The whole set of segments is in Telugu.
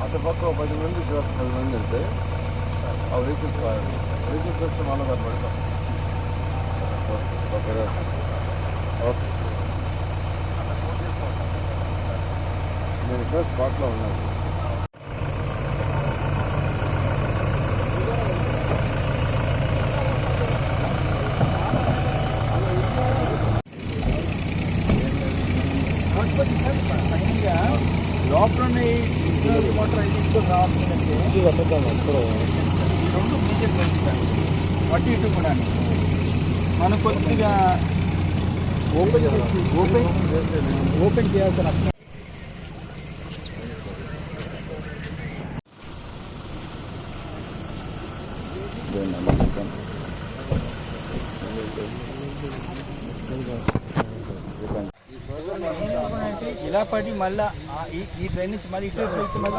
아까 바꿔 가지고 연기 좋아서 잘 만들 때. ఆ వెహికల్స్ రాయాలి వెహికల్స్ వస్తే మళ్ళీ దాన్ని పడతాం ఓకే ఓకే నేను ఇక్కడ స్పాట్లో ఉన్నాను లోపల మోటార్ అయి తీసుకొని రావాల్సిందంటే ఈ రెండు బీజేపీ పంపిస్తాను అటు ఇటు కూడా. మనం కొద్దిగా ఓపెన్ ఓపెన్ ఓపెన్ చేయాల్సిన ఇలా పడి మళ్ళా ఈ- ఈ ట్రైన్ నుంచి మళ్ళీ ఇటు వెళ్తే మళ్ళీ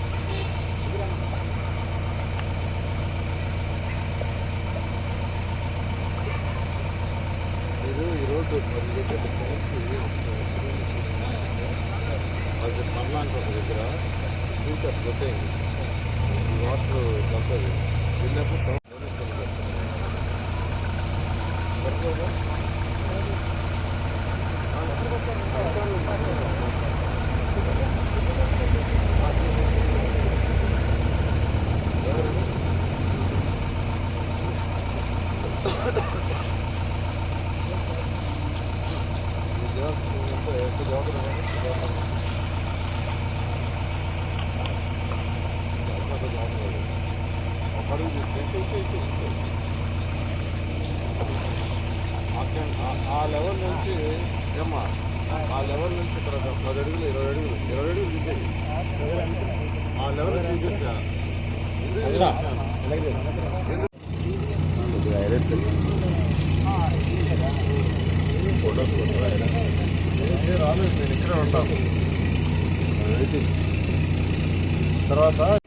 అది మళ్ళాంటి ఒక దగ్గర స్కూటర్ కొట్టేయండి ఈ వాటర్ తప్పదు వెళ్ళినప్పుడు ఆ లెవెల్ నుంచి ఏమ్మా ఆ లెవెల్ నుంచి ఇక్కడ పది అడుగులు ఇరవై అడుగులు ఇరవై అడుగులు తీసేది ఆ లెవెల్ తీసేసా రాలేదు నేను ఇక్కడే ఉంటాను తర్వాత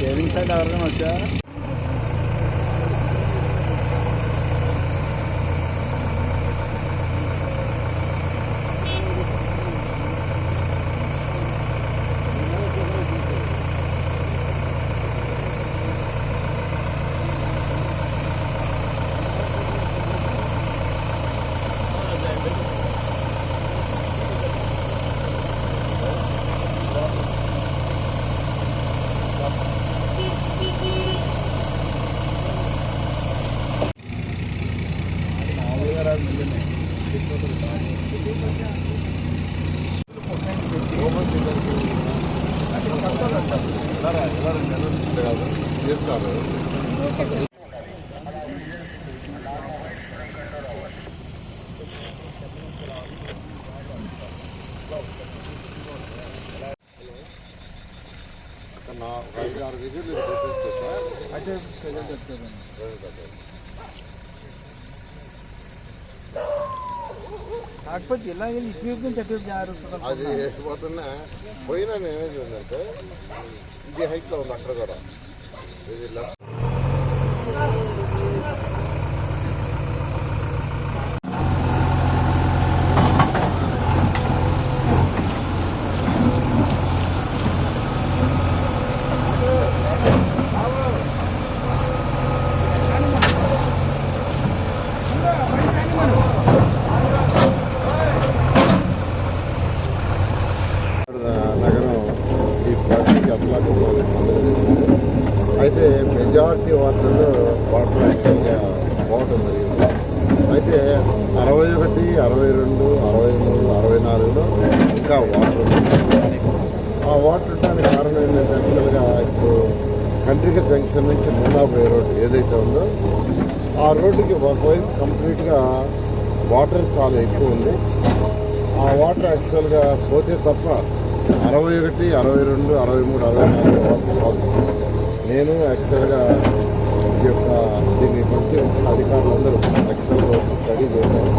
സേവിങ്സ് സൈഡ് അവരുടെ വെച്ചാൽ చేస్తారు అక్కడ నా ఒక ఐదు ఆరు విజిట్లు చూపిస్తే సార్ అంటే ప్రజెంట్ వస్తుందండి కాకపోతే ఇలాగే ఇటు నుంచి అటు జాగ్రత్త అది పోతున్నా పోయినా నేనేది ఉందంటే ఇది హైట్లో ఉంది అక్కడ కూడా. ఇది లెఫ్ట్ నగరం అట్లా అయితే మెజారిటీ వార్తల్లో వాటర్ యాక్చువల్గా పోవటం జరిగింది. అయితే అరవై ఒకటి అరవై రెండు అరవై మూడు అరవై నాలుగులో ఇంకా వాటర్ ఆ వాటర్ ఉండడానికి కారణం ఏంటంటే యాక్చువల్గా ఇప్పుడు కంట్రిక జంక్షన్ నుంచి మున్నాబోయే రోడ్డు ఏదైతే ఉందో ఆ రోడ్డుకి ఒకవైపు కంప్లీట్గా వాటర్ చాలా ఎక్కువ ఉంది. ఆ వాటర్ యాక్చువల్గా పోతే తప్ప అరవై ఒకటి అరవై రెండు అరవై మూడు అరవై నాలుగు నేను యాక్చువల్గా ఈ యొక్క దీన్ని పరిశీలించిన అధికారులందరూ యాక్చువల్గా స్టడీ చేశారు.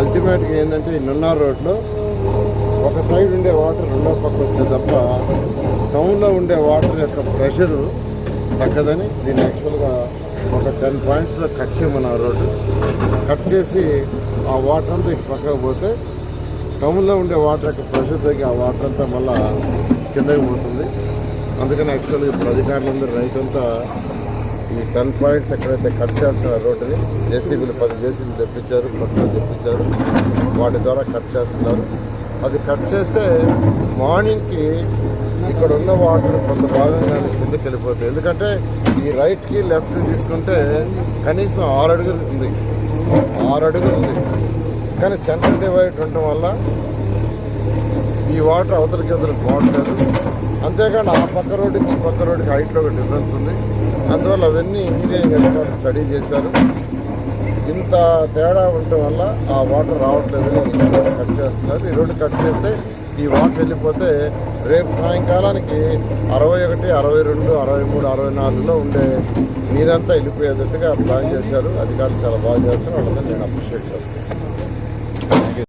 అల్టిమేట్గా ఏంటంటే ఈ నున్నార్ రోడ్లో ఒక సైడ్ ఉండే వాటర్ రెండో పక్క వస్తే తప్ప టౌన్లో ఉండే వాటర్ యొక్క ప్రెషరు తగ్గదని దీన్ని యాక్చువల్గా ఒక టెన్ పాయింట్స్లో కట్ చేయమన్నారు. రోడ్డు కట్ చేసి ఆ వాటర్ అంతా ఇటు పక్కకు పోతే టౌన్లో ఉండే వాటర్ యొక్క ప్రెషర్ తగ్గి ఆ వాటర్ అంతా మళ్ళీ కిందకి పోతుంది. అందుకని యాక్చువల్గా ఇప్పుడు అధికారులందరూ రైట్ అంతా ఈ టెన్ పాయింట్స్ ఎక్కడైతే కట్ చేస్తున్నారు రోడ్డుని జేసీబీలు పది జేసీబీలు తెప్పించారు కొట్టలు తెప్పించారు వాటి ద్వారా కట్ చేస్తున్నారు. అది కట్ చేస్తే మార్నింగ్కి ఇక్కడ ఉన్న వాటర్ కొంత భాగంగా కిందకి వెళ్ళిపోతుంది. ఎందుకంటే ఈ రైట్కి లెఫ్ట్ తీసుకుంటే కనీసం ఆరు అడుగులు ఉంది. ఆరు అడుగులు ఉంది. కానీ సెంట్రల్ డివైడ్ ఉండటం వల్ల ఈ వాటర్ అవతలకి అవతలకి బాగుంటుంది అంతేకాని ఆ పక్క రోడ్డుకి ఈ పక్క రోడ్డుకి హైట్లో ఒక డిఫరెన్స్ ఉంది. అందువల్ల అవన్నీ ఇంజనీరింగ్ అధికారులు స్టడీ చేశారు. ఇంత తేడా ఉండటం వల్ల ఆ వాటర్ రావట్లేదని ఈ రోడ్డు కట్ చేస్తున్నారు. ఈ రోడ్డు కట్ చేస్తే ఈ వాటర్ వెళ్ళిపోతే రేపు సాయంకాలానికి అరవై ఒకటి అరవై రెండు అరవై మూడు అరవై నాలుగులో ఉండే నీరంతా వెళ్ళిపోయేటట్టుగా ప్లాన్ చేశారు. అధికారులు చాలా బాగా చేస్తారు వాళ్ళందరూ నేను అప్రిషియేట్ చేస్తాను